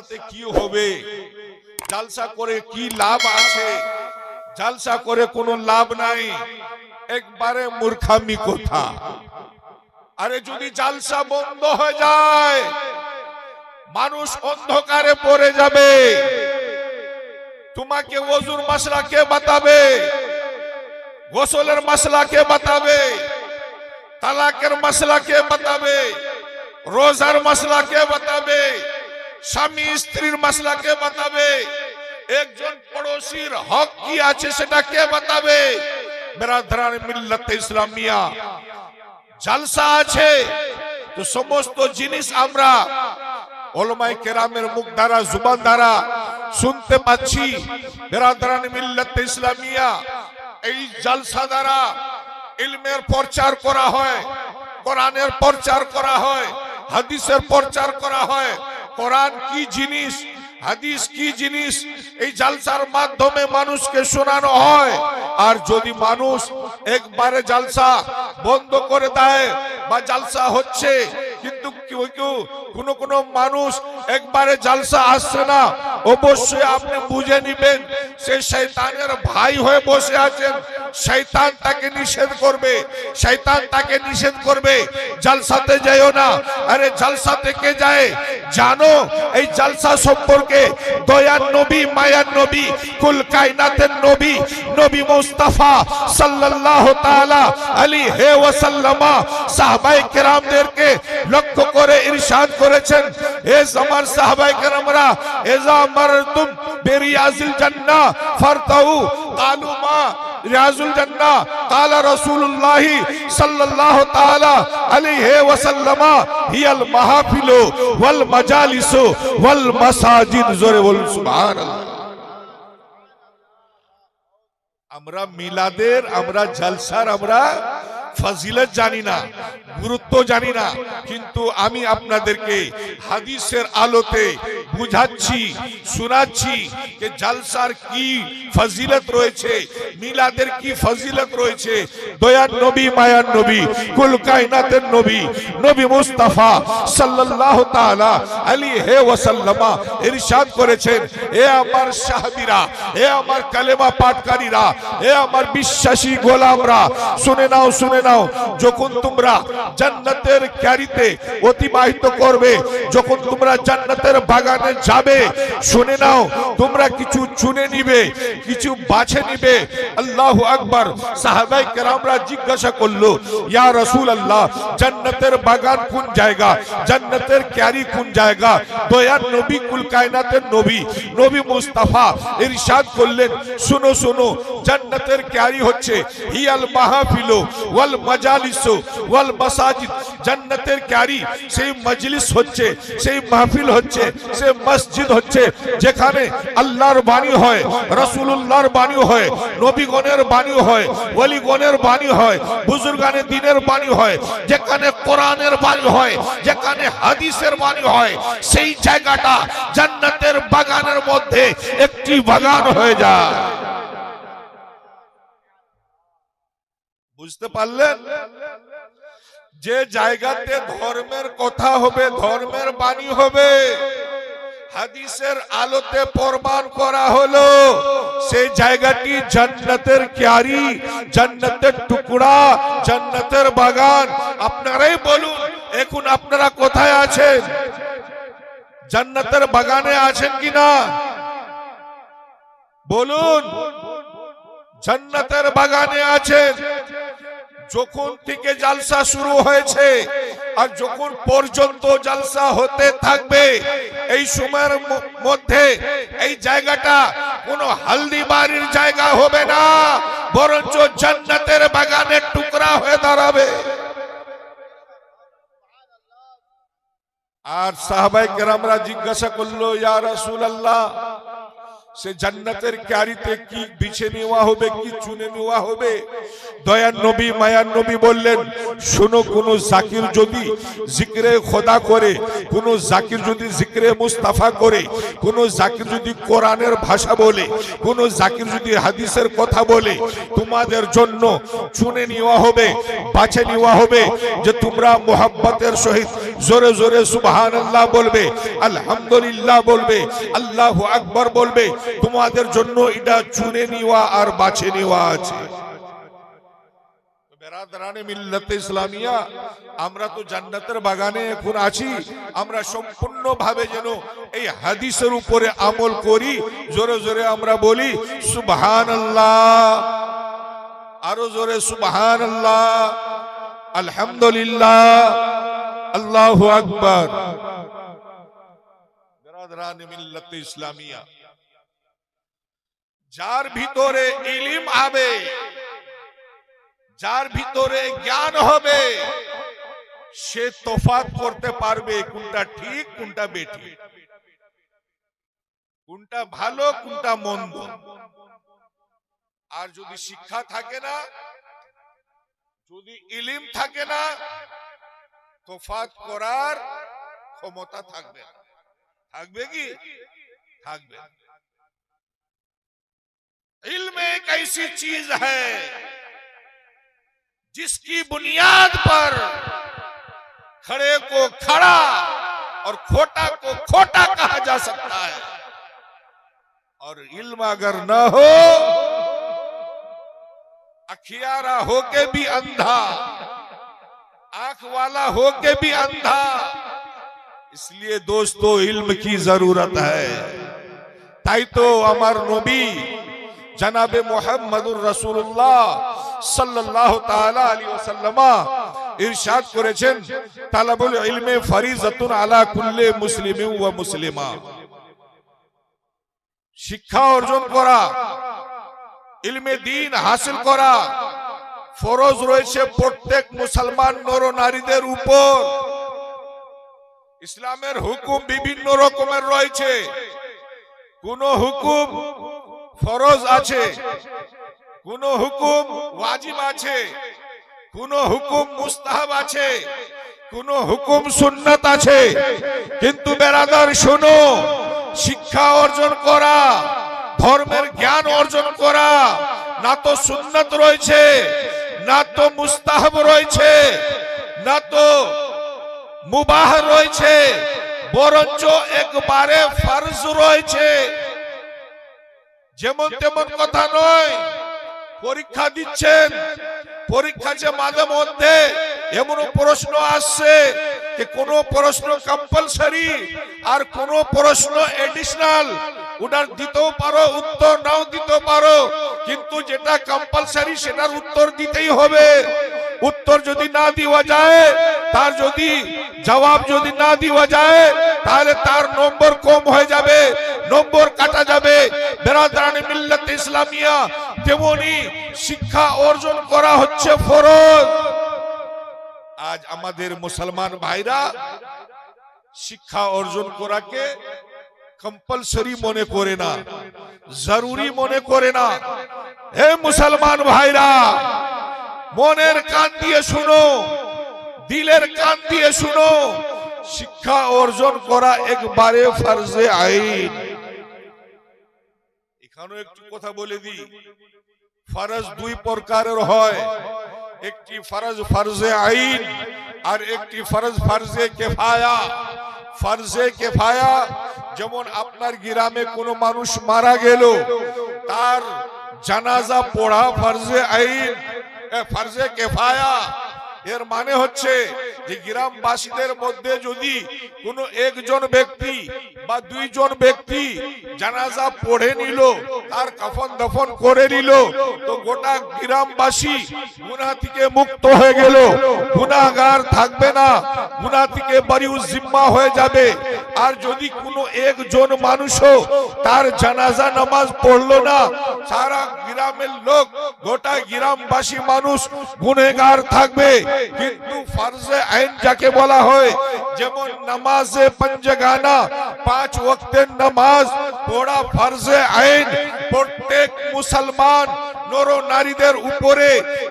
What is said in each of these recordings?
জালসাতে কি হবে? জালসা করে কি লাভ আছে? জালসা করে কোনো লাভ নাই। একবারে মূর্খামি কথা। আরে যদি জালসা বন্ধ হয়ে যায়, মানুষ অন্ধকারে পড়ে যাবে। তোমাকে ওজুর মশলা কে বাতাবে? গোসলের মশলা কে বাতাবে? তালাকের মশলা কে বাতাবে? রোজার মশলা কে বাতাবে? স্বামী স্ত্রীর মশলা কে বাতাবে? একজন পড়োশির হক কি আছে সেটা কে বাতাবে? বেরাধারান মিল্লাত ইসলামিয়া। জালসা আছে। তো সমস্ত জিনিস আমরা ওলমাই কেরামের মুখ দ্বারা, জুবান দ্বারা শুনতে পাচ্ছি। বেরাদারান মিল্লাত ইসলামিয়া, এই জালসা দ্বারা ইলমের প্রচার করা হয়, কোরআনের প্রচার করা হয়, হাদিসের প্রচার করা হয়। কোরআন কি জিনিস, হাদিস কি জিনিস, এই জালসার মাধ্যমে মানুষকে শোনানো হয়। আর যদি মানুষ একবারে জালসা বন্ধ করে দেয় বা জালসা হচ্ছে, কিন্তু কোনো কোনো মানুষ একবারে জালসা আসছে না, অবশ্যই আপনি বুঝে নিবেন, সে শৈতানের ভাই হয়ে বসে আছেন। শৈতান তাকে নিষেধ করবে। শৈতান তাকে নিষেধ করবে। জালসাতে যাইও না। আরে জালসাতে কে যায়? জানো, এই জালসা সম্পর্কে দয়ার নবী, মায়ার নবী, কুল কায়নাতের নবী নবী মুস্তাফা সাল্লাল্লাহু তাআলা আলী হে ওয়াসাল্লামা সাহাবায়ে কেরামদেরকে লক্ষ্য করে ইরশাদ করেছেন হে আমার সাহাবায়ে কেরামরা এজা মারতুম বেরিয়াজিল জান্নাহ ফারতাউ মা রিয়াজুল জান্নাহ قال رسول الله صلى الله تعالى عليه وسلم هي المحافل والمجالس والمساجد জোরে বলুন সুবহানাল্লাহ আমরা মিলাদের আমরা জলসার আমরা ফজিলত জানি না, গুরুত্ব জানি না, কিন্তু আমি আপনাদেরকে হাদিসের আলোতে বুঝাচ্ছি, শোনাচ্ছি যে জালসার কি ফজিলত রয়েছে, মিলাদের কি ফজিলত রয়েছে। দয়ার নবী, মায়ার নবী কুল কায়নাতের নবী নবী মুস্তাফা সাল্লাল্লাহু তাআলা আলাইহি ওয়াসাল্লামা ইরশাদ করেছেন, এ আমার সাহাবীরা, এ আমার কালেমা পাঠকারীরা, এ আমার বিশ্বাসী গোলামরা, শুনে নাও, শুনে নাও। যখন তোমরা জান্নাতের ক্যারিতে অতিবাহিত করবে, যখন তোমরা জান্নাতের বাগানে যাবে, শুনে নাও, তোমরা কিছু চুনে নিবে, কিছু বাছে নিবে। আল্লাহ আকবার। সাহাবাই কেরামরা জিজ্ঞাসা করল, ইয়া রসুল আল্লাহ জান্নাতের বাগান কোন জায়গা? জান্নাতের ক্যারি কোন জায়গা? দয়ার নবী কুল কায়নাতের নবী নবী মুস্তাফা ইরশাদ করলেন, শুনো শুনো, জান্নাতের ক্যারি হচ্ছে হিয়াল মাহফিল ওয়াল মাজালিস, ওয়াল মাসাজিদ। জান্নাতের ক্যারি, সেই মজলিস হচ্ছে, সেই মাহফিল হচ্ছে, সেই মসজিদ হচ্ছে, যেখানে আল্লাহর বাণী হয়, রাসূলুল্লাহর বাণী হয়, নবীগণের বাণী হয়, ওলিগণের বাণী হয় বুজুর্গানের দিনের বাণী হয়, যেখানে কোরআনের বাণী হয়, যেখানে হাদিসের বাণী হয়, সেই জায়গাটা জান্নাতের বাগানের মধ্যে একটি বাগান হয়ে যায়। বুঝতে পারলেন? যে জায়গাতে ধর্মের কথা হবে, ধর্মের বাণী হবে, হাদিসের আলোতে প্রমাণ করা হলো, সেই জায়গাটি জান্নাতের ক্যারি, জান্নাতের টুকরা, জান্নাতের বাগান। আপনারাই বলুন, এখন আপনারা কোথায় আছেন? জান্নাতের বাগানে আছেন কিনা? বলুন, জান্নাতের বাগানে আছেন? যখন থেকে জালসা শুরু হয়েছে আর যখন পর্যন্ত জালসা হতে থাকবে, এই সময়ের মধ্যে এই জায়গাটা কোনো হালদি বাড়ির জায়গা হবে না, বরঞ্চ জান্নাতের বাগানের টুকরা হয়ে দাঁড়াবে। আর সাহাবাই কেরামরা জিজ্ঞাসা করল, ইয়া রাসূলুল্লাহ সে জান্নাতের ক্যারিতে কি বিছে নেওয়া হবে, কি চুনে নেওয়া হবে? দয়ার নবী মায়ার নবী বললেন, শোনো, কোন জাকির যদি জিক্রে খোদা করে, কোন জাকির যদি জিক্রে মুস্তাফা করে, কোন জাকির যদি কোরআনের ভাষা বলে, কোন জাকির যদি হাদিসের কথা বলে, তোমাদের জন্য চুনে নেওয়া হবে, বাছে নেওয়া হবে, যে তোমরা মোহাব্বতের সহিত জোরে জোরে সুবহান আল্লাহ বলবে, আলহামদুলিল্লাহ বলবে, আল্লাহ আকবর বলবে তোমাদের জন্য এটা চুনে নেওয়া আর বাছে নেওয়া আছে। ইসলামিয়া, আমরা তো জান্নাতের বাগানে এখন আছি, আমরা যেন এই হাদিসের উপরে আমল করি, জোরে জোরে আমরা বলি আরও জোরে আলহামদুলিল্লাহ, আল্লাহ আকবর। ইসলামিয়া যার ভিতরে ইলিম হবে, যার ভিতরে জ্ঞান হবে, সে তোফাত করতে পারবে কোনটা ঠিক, কোনটা বেঠিক। কোনটা ভালো, কোনটা মন্দ। আর যদি শিক্ষা থাকে না, যদি ইলিম থাকে না তোফাত করার ক্ষমতা থাকবে। থাকবে কি? থাকবে। علم ایک ایسی چیز ہے جس کی بنیاد پر کھڑے کو کھڑا اور کھوٹا کو کھوٹا کہا جا سکتا ہے۔ اور علم اگر نہ ہو، اکھیارا ہو کے بھی اندھا، آنکھ والا ہو کے بھی اندھا، اس لیے دوستو، علم کی ضرورت ہے۔ تائی تو امر نبی জনাবে মোহাম্মদুর রাসূলুল্লাহ সাল্লাল্লাহু তাআলা আলাইহি ওয়াসাল্লামা ইরশাদ করেছেন, তালাবুল ইলমে ফরিজাতুন আলা কুল্লি মুসলিমিন ওয়া মুসলিমা। শিক্ষা অর্জন করা, ইলমে দিন হাসিল করা, ফরজ রয়েছে প্রত্যেক মুসলমান নর নারীদের উপর। ইসলামের হুকুম বিভিন্ন রকমের রয়েছে। কোন হুকুম ফরজ আছে। কোন হুকুম ওয়াজিব আছে। কোন হুকুম মুস্তাহাব আছে। কোন হুকুম সুন্নাত আছে। কিন্তু বেরাদার, শোনো, শিক্ষা অর্জন করা, ধর্মের জ্ঞান অর্জন করা, না তো সুন্নাত রয়েছে, না তো মুস্তাহাব রয়েছে, না তো মুবাহ রয়েছে, বরঞ্চ একবারে ফরজ রয়েছে। যেমন তেমন কথা নয়। পরীক্ষা দিচ্ছেন। পরীক্ষা যে মাঝে মধ্যে এমন প্রশ্ন আসছে যে কোন প্রশ্ন কম্পালসারি আর কোন প্রশ্ন এডিশনাল ওটার দিতেও পারো উত্তর নাও দিতে পারো। কিন্তু যেটা কম্পালসারি সেটার উত্তর দিতেই হবে। উত্তর যদি না দেওয়া যায় তার যদি জবাব যদি না দেওয়া যায় তাহলে তার নম্বর কম হয়ে যাবে। নম্বর কাটা যাবে। বেরাদারানি মিল্লাত ইসলামিয়া, তেমনি শিক্ষা অর্জন করা হচ্ছে ফরজ। আজ আমাদের মুসলমান ভাইরা শিক্ষা অর্জন করাকে কম্পালসরি মনে করে না, জরুরি মনে করে না। হে মুসলমান ভাইরা, মনের কান দিয়ে শুনো, দিলের কান দিয়ে শুনো, শিক্ষা অর্জন করা একবারে ফরজে আইন। এখানেও একটু কথা বলে দিই। ফরজ দুই প্রকারের হয়। একটি ফরজ ফরজে আইন আর একটি ফরজ ফরজে কেফায়া। ফরজে কেফায়া যেমন আপনার গ্রামে কোনো মানুষ মারা গেল তার জানাজা পড়া ফরজে আইন এ, ফরজে কেফায়া। এর মানে হচ্ছে যে গ্রামবাসীদের মধ্যে যদি কোনো একজন ব্যক্তি বা দুইজন ব্যক্তি জানাজা পড়ে নিল, তার কাফন দফন করে নিল, তো গোটা গ্রামবাসী গুনাহ থেকে মুক্ত হয়ে গেল। গুনাহগার থাকবে না, গুনাহ থেকে বারিউজ জিম্মা হয়ে যাবে। আর যদি কোনো একজন মানুষও তার জানাজা নামাজ পড়ল না, সারা গ্রামের লোক, গোটা গ্রামবাসী মানুষ গুনেগার থাকবে। কিন্তু ফরজে আইন যাকে বলা হয়, যেমন নামাজে পঞ্জগানা পাঁচ ওয়াক্তের নামাজ, পড়া ফরজে আইন, প্রত্যেক মুসলমান নর নারীদের উপরে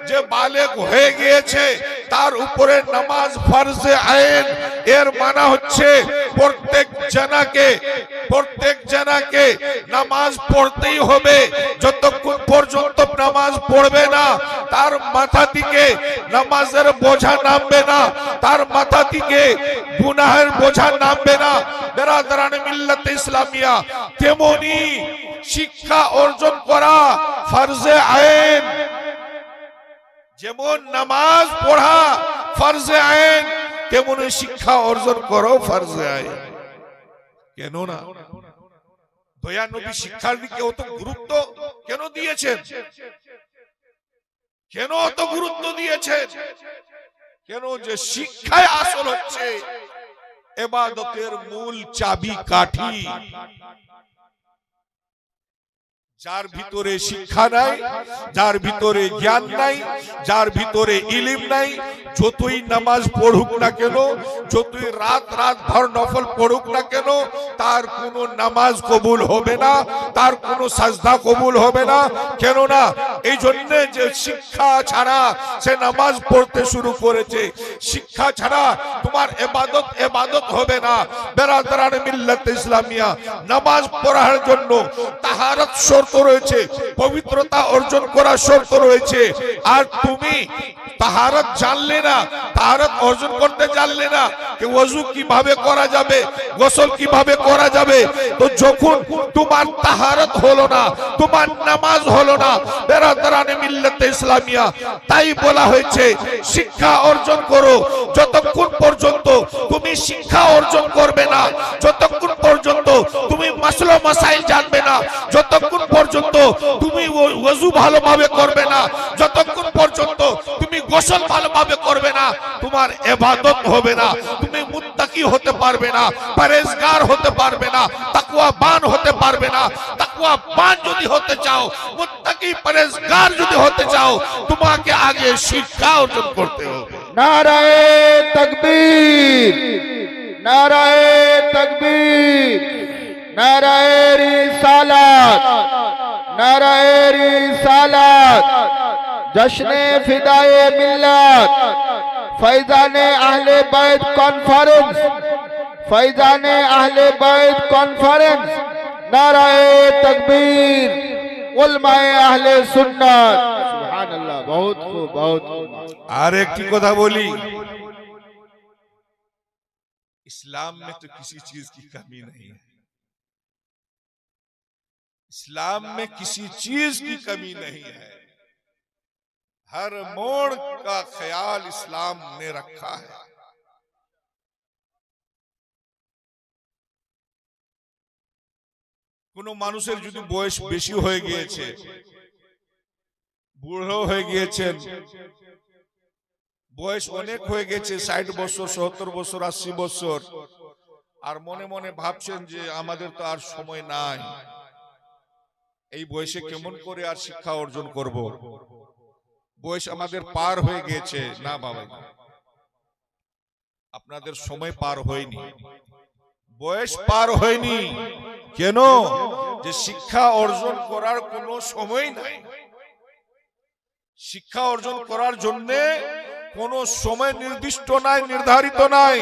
যে বালেক হয়ে গিয়েছে, তার উপরে নামাজ ফরজে আইন। এর মানা হচ্ছে প্রত্যেক জনাকে প্রত্যেক জনাকে নামাজ পড়তেই হবে। যতক্ষণ পর্যন্ত নামাজ পড়বে না, তার মাথা থেকে নামাজের বোঝা নামবে না, তার মাথা থেকে গুনাহের বোঝা নামবে না। বেরাদারান মিল্লাত ইসলামিয়া, তেমনি শিক্ষা অর্জন করা ফরজে আইন। যেমন নামাজ পড়া ফরজে আইন তেমনি শিক্ষা অর্জন করো, ফরজে আইন কেন না দয়া নবী শিক্ষার দিকে অত গুরুত্ব কেন দিয়েছেন? কেন অত গুরুত্ব দিয়েছেন? কেন যে শিক্ষায় আসল হচ্ছে? এবাদতের মূল চাবি কাঠি। যার ভিতরে শিক্ষা নাই যার ভিতরে জ্ঞান নাই যার ভিতরে ইলিম নাই যতই নামাজ পড়ুক না কেন যতই রাত রাত ভর নফল পড়ুক না কেন তার কোনো নামাজ কবুল হবে না তার কোনো সাজদা কবুল হবে না কেন না এই জন্য যে শিক্ষা ছাড়া সে নামাজ পড়তে শুরু করেছে শিক্ষা ছাড়া তোমার এবাদত এবাদত হবে না। বেরাদারান মিল্লাত ইসলামিয়া নামাজ পড়ার জন্য তাহারত শর্ত রয়েছে, পবিত্রতা অর্জন করার শর্ত রয়েছে। আর তুমি তাহারত জানলে না, তাহারত অর্জন করতে জানলে না ওযু কীভাবে করা যাবে, গোসল কীভাবে করা যাবে। তো যখন তোমার তাহারত হলো না, তোমার নামাজ হলো না, বেরাদারানে মিল্লাতে ইসলামিয়া, তাই বলা হয়েছে, শিক্ষা অর্জন করো। যতক্ষণ পর্যন্ত তুমি শিক্ষা অর্জন করবে না, যতক্ষণ পর্যন্ত তুমি মাসলা মাসাইল জানবে না। যতক্ষণ পর্যন্ত তুমি ওযু ভালোভাবে করবে না, যতক্ষণ পর্যন্ত তুমি গোসল ভালোভাবে করবে না, তোমার এবাদত হবে না। তুমি মুত্তাকি হতে পারবে না, পরেজগার হতে পারবে না তাকওয়া বান হতে পারবে না। তাকওয়া বান যদি হতে চাও, মুত্তাকি পরেজগার যদি হতে চাও, তোমাকে আগে শিক্ষা অর্জন করতে হবে। নারায়ে তকবীর নারায়ে তকবীর। نعرہ رسالت نعرہ رسالت جشن فدائے ملت فیضان اہل بیت کانفرنس فیضان اہل بیت کانفرنس نعرہ تکبیر علماء اہل سنت سبحان اللہ بہت خوب بہت خوب آر ایک کی کتھا بولی اسلام میں تو کسی چیز کی کمی نہیں ہے اسلام میں کسی چیز کی کمی نہیں ہے۔ ہر موڑ کا خیال اسلام نے رکھا ہے۔ کنو مانوسے جدی بوئش بیشی ہوئے گئے ساٹھ بچر سہتر بچر اشی بچر اور من من اور এই বয়সে কেমন করে আর শিক্ষা অর্জন করব? বয়স আমাদের পার হয়ে গিয়েছে। না বাবা আপনাদের সময় পার হয়নি। বয়স পার হয়নি। কেন? যে শিক্ষা অর্জন করার কোনো সময় নাই। শিক্ষা অর্জন করার জন্য কোন সময় নির্দিষ্ট নাই নির্ধারিত নাই।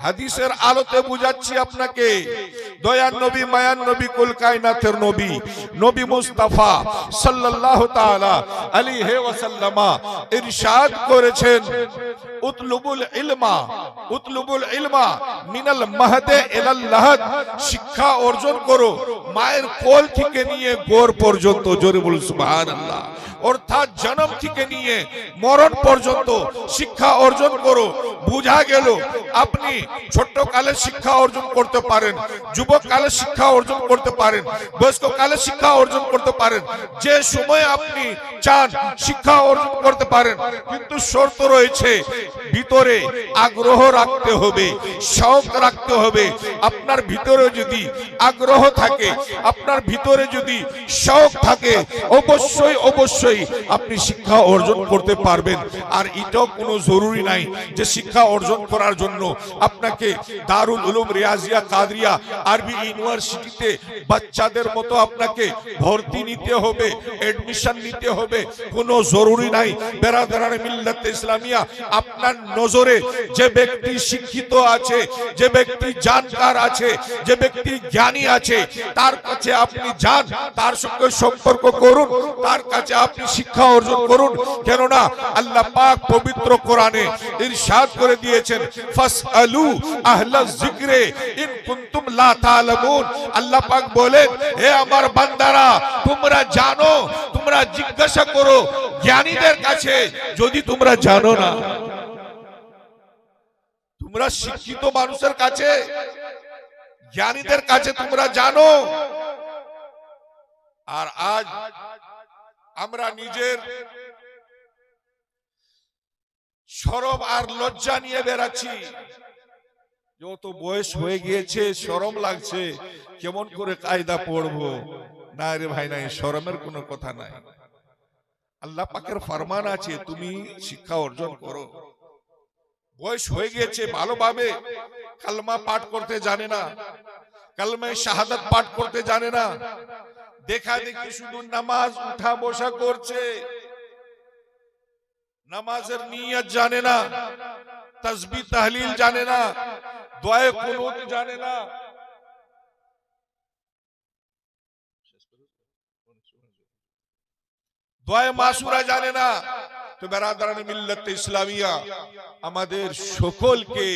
হাদিসের আলোতে বুঝাচ্ছি আপনাকে। দয়ার নবী মায়ান নবী, কুল কায়নাতের নবী নবী মুস্তাফা সাল্লাল্লাহু তাআলা আলাইহি ওয়াসাল্লামা ইরশাদ করেছেন। উতলুবুল ইলমা উতলুবুল ইলমা মিনাল মাহদে ইলাল লাহাদ, শিক্ষা অর্জন করো, মায়ের কোল থেকে নিয়ে গোর পর্যন্ত, জোরে বলুন সুবহানাল্লাহ। অর্থাৎ জন্ম থেকে নিয়ে মরণ পর্যন্ত শিক্ষা অর্জন করো, বুঝা গেল, আপনি ছোট্ট কালে শিক্ষা অর্জন করতে পারেন যুব যুবক কালে শিক্ষা অর্জন করতে পারেন, বয়স্ক কালে শিক্ষা অর্জন করতে পারেন, যে সময় আপনি চান শিক্ষা অর্জন করতে পারেন, কিন্তু শর্ত রয়েছে, ভিতরে আগ্রহ রাখতে হবে, শখ রাখতে হবে। আপনার ভিতরে যদি আগ্রহ থাকে, আপনার ভিতরে যদি শখ থাকে, অবশ্যই অবশ্যই আপনি শিক্ষা অর্জন করতে পারবেন। আর এটাও কোনো জরুরি নাই যে শিক্ষা অর্জন করার জন্য আপনাকে দারুল উলুম রিয়াজিয়া কাদরিয়া আরবি ইউনিভার্সিটিতে বাচ্চাদের মতো আপনাকে ভর্তি নিতে হবে এডমিশন নিতে হবে, কোনো জরুরি নাই। বেরাদারান মিল্লাত ইসলামিয়া, আপনার নজরে যে ব্যক্তি শিক্ষিত আছে, যে ব্যক্তি জানকার আছে, যে ব্যক্তি জ্ঞানী আছে, তার কাছে আপনি যান, তার সঙ্গে সম্পর্ক করুন, তার কাছে আপনি শিক্ষা অর্জন করুন। কেননা আল্লাহ পাক পবিত্র কোরআনে ইরশাদ করে দিয়েছেন, ফাসআলু আহলা যিকরে ইন কুনতুম লা তা'লামুন আল্লাহ পাক বলেন হে আমার বান্দারা, তোমরা জানো, তোমরা জিজ্ঞাসা করো জ্ঞানীদের কাছে, যদি তোমরা জানো না। তোমরা শিক্ষিত মানুষের কাছে, জ্ঞানীদের কাছে তোমরা জানো। আর আজ আমরা নিজের সরব আর লজ্জা নিয়ে বেড়াচ্ছি। যত বয়স হয়ে গিয়েছে সরম লাগছে। কেমন করে কায়দা পড়ব? না রে ভাই নাই শরমের কোনো কথা নাই। আল্লাহ পাকের ফরমান আছে তুমি শিক্ষা অর্জন করো। বয়স হয়ে গিয়েছে ভালোভাবে কালমা পাঠ করতে জানে না। কালমায় শাহাদাত পাঠ করতে জানে না। দেখা দেখি শুধু নামাজ উঠা বসা করছে। নামাজের নিয়ত জানে না। তসবি তাহলিল জানে না দোয়া কুনুত জানে না। মাসুরা জানে না। তো বেরাদারান ইসলামিয়া, আমাদের সকলকে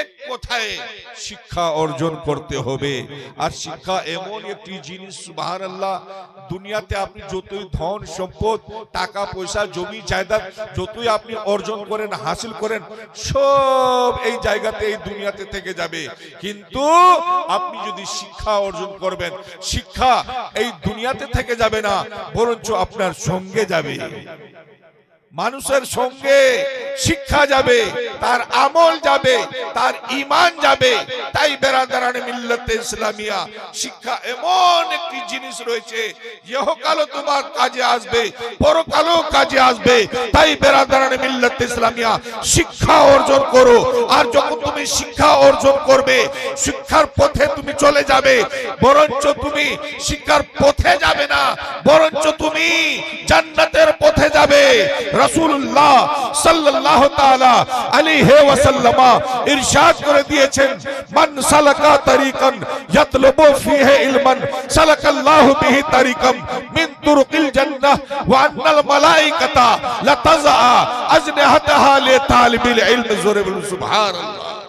এক কথায় শিক্ষা অর্জন করতে হবে। আর শিক্ষা এমন একটি জিনিস, সুবহানাল্লাহ দুনিয়াতে আপনি যতই ধন, সম্পদ, টাকা, পয়সা, জমি, জায়দাদ যতই আপনি অর্জন করেন, হাসিল করেন, সব এই জায়গাতে, এই দুনিয়াতে থেকে যাবে। কিন্তু আপনি যদি শিক্ষা অর্জন করবেন, শিক্ষা এই দুনিয়াতে থেকে যাবে না, বরঞ্চ আপনার সঙ্গে যাবে। মানুষের সঙ্গে শিক্ষা যাবে, তার আমল যাবে, তার ইমান যাবে। তাই বেরাদারান মিল্লাতে ইসলামিয়া, শিক্ষা এমন একটি জিনিস রয়েছে, ইহকালও তোমার কাজে আসবে, পরকালও কাজে আসবে। তাই বেরাদারান মিল্লাতে ইসলামিয়া, শিক্ষা অর্জন করো। আর যখন তুমি শিক্ষা অর্জন করবে, শিক্ষার পথে তুমি চলে যাবে, বরঞ্চ তুমি শিক্ষার পথে যাবে না, বরঞ্চ তুমি জান্নাতের পথে যাবে। রাসূলুল্লাহ সাল্লাল্লাহু তাআলা আলাইহি ওয়াসাল্লামা ইরশাদ করে দিয়েছেন, মান সালাকা তরিকান ইয়াতলুবু ফিহি ইলমান, সালাকাল্লাহু বিহি তরিকাম মিন তুরুকিল জান্নাহ, ওয়া আনাল মালাইকাতা লাতাযা আজনিহাতাহা লিতালিবিল ইলম জোরে সুবহানাল্লাহ।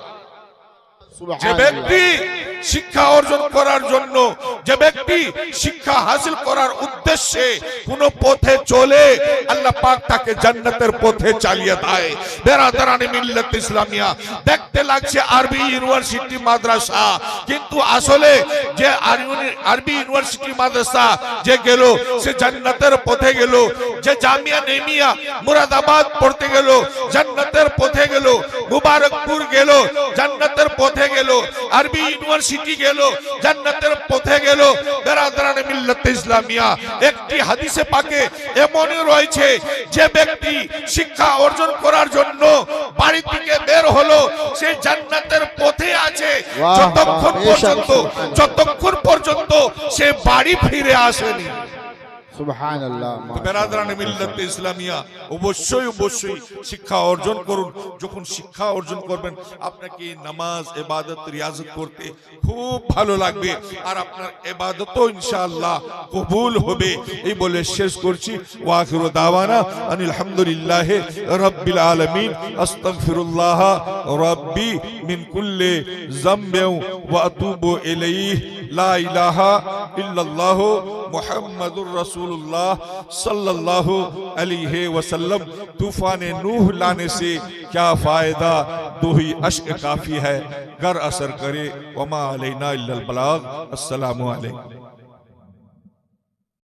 যে ব্যক্তি শিক্ষা অর্জন করার জন্য, যে ব্যক্তি শিক্ষা হাসিল করার উদ্দেশ্যে কোন পথে চলে, আল্লাহ পাক তাকে জান্নাতের পথে চালিয়ে দেয়। বেরাদারানি মিল্লাত ইসলামিয়া। দেখতে লাগছে আরবি ইউনিভার্সিটি মাদ্রাসা। কিন্তু আসলে যে আরবি- ইউনিভার্সিটি মাদ্রাসা যে গেল, সে জান্নাতের পথে গেল। যে জামিয়া নেমিয়া মুরাদাবাদ পড়তে গেল, জান্নাতের পথে গেল। মুবারকপুর গেল, জান্নাতের পথে গেল আরবি ইউনিভার্সিটি গেল জান্নাতের পথে গেল বেরাদারানে মিল্লাত ইসলামিয়া। একটি হাদিসে পাকে এমনই রয়েছে যে ব্যক্তি শিক্ষা অর্জন করার জন্য বাড়ি থেকে বের হলো সে জান্নাতের পথে আছে। যতক্ষণ পর্যন্ত যতক্ষণ পর্যন্ত সে বাড়ি ফিরে আসেনি। ইসলামিয়া অবশ্যই অবশ্যই শিক্ষা অর্জন করুন। যখন শিক্ষা অর্জন করবেন আপনাকে নামাজ এবাদত রিয়াজত করতে খুব ভালো লাগবে। আর আপনার এবাদতও ইনশাআল্লাহ কবুল হবে। এই বলে শেষ করছি। ওয়াখিরু দাওয়ানা আনিল হামদুলিল্লাহ রাব্বিল আলামিন। আস্তাগফিরুল্লাহ রাব্বি মিন কুল্লি যামবিন ওয়া আতুবু ইলাইহি। লা ইলাহা ইল্লাল্লাহ محمد الرسول اللہ صلی اللہ علیہ وسلم، طوفان نوح لانے سے کیا فائدہ؟ دو ہی عشق کافی ہے، گر اثر کرے، وما علینا اللہ البلاغ۔ السلام علیکم۔